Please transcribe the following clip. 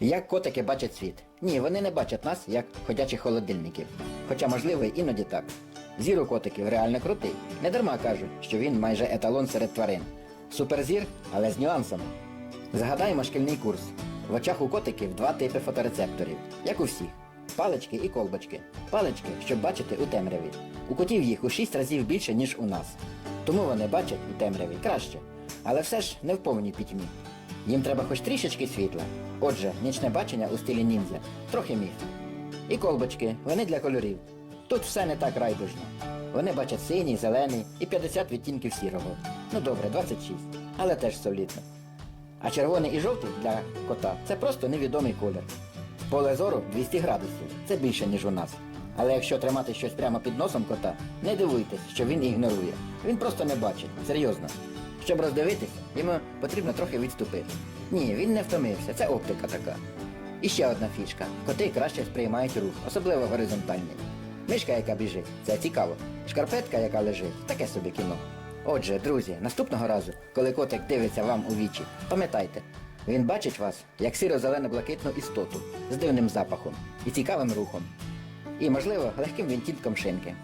Як котики бачать світ? Ні, вони не бачать нас як ходячих холодильників. Хоча, можливо, іноді так. Зір у котиків реально крутий. Не дарма кажуть, що він майже еталон серед тварин. Суперзір, але з нюансами. Згадаємо шкільний курс. В очах у котиків два типи фоторецепторів, як у всіх. Палички і колбочки. Палички, щоб бачити у темряві. У котів їх у 6 разів більше, ніж у нас. Тому вони бачать у темряві краще. Але все ж не в повній пітьмі. Їм треба хоч трішечки світла. Отже, нічне бачення у стилі ніндзя. Трохи міф. І колбочки, вони для кольорів. Тут все не так райдужно. Вони бачать синій, зелений і 50 відтінків сірого. Ну добре, 26. Але теж солідно. А червоний і жовтий для кота це просто невідомий колір. Поле зору 200 градусів. Це більше, ніж у нас. Але якщо тримати щось прямо під носом кота, не дивуйтесь, що він ігнорує. Він просто не бачить. Серйозно. Щоб роздивитись, йому потрібно трохи відступити. Ні, він не втомився, це оптика така. І ще одна фішка. Коти краще сприймають рух, особливо горизонтальний. Мишка, яка біжить, це цікаво. Шкарпетка, яка лежить, таке собі кіно. Отже, друзі, наступного разу, коли котик дивиться вам у вічі, пам'ятайте, він бачить вас як сиро-зелено-блакитну істоту з дивним запахом і цікавим рухом. І, можливо, легким відтінком шинки.